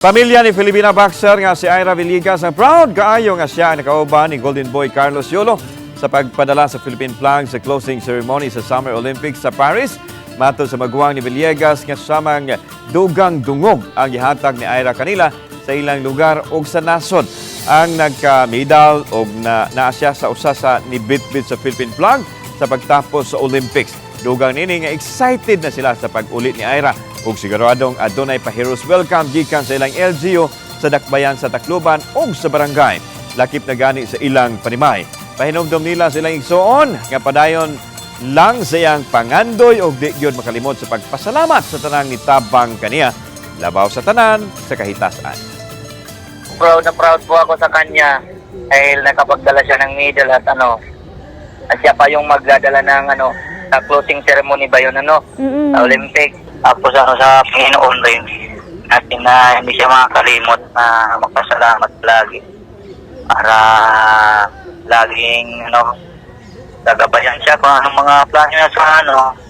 Pamilya ni Filipina boxer nga si Ira Villegas ang proud kaayo nga siya ang nakauban ni Golden Boy Carlos Yolo sa pagpadala sa Philippine flag sa closing ceremony sa Summer Olympics sa Paris. Mato sa maguwang ni Villegas nga samang dugang dungog ang gihatag ni Ira kanila sa ilang lugar ug sa nasod. Ang nagka-medal og na naa siya sa usa sa nibitbit sa Philippine flag sa pagtapos sa Olympics. Dugang nini nga excited na sila sa pag-ulit ni Ira ug siguradong adunay pa heroes welcome gikan sa ilang LGU sa dakbayan sa Tacloban ug sa barangay. Lakip na gani sa ilang panimay. Pahinomdom nila silang igsuon nga padayon lang sa iyang pangandoy ug di gyud makalimot sa pagpasalamat sa tanang nitabang kaniya labaw sa tanan sa kahitasan. proud na proud po ako sa kanya dahil nakapagdala siya ng medal at ano at siya pa yung magdadala ng ano sa closing ceremony ba yun ano Mm-mm. sa Olympic tapos ano sa Panginoon rin natin na hindi siya makakalimot na magpasalamat lagi. Para laging ano gagabayan siya kung anong mga plano niya sa ano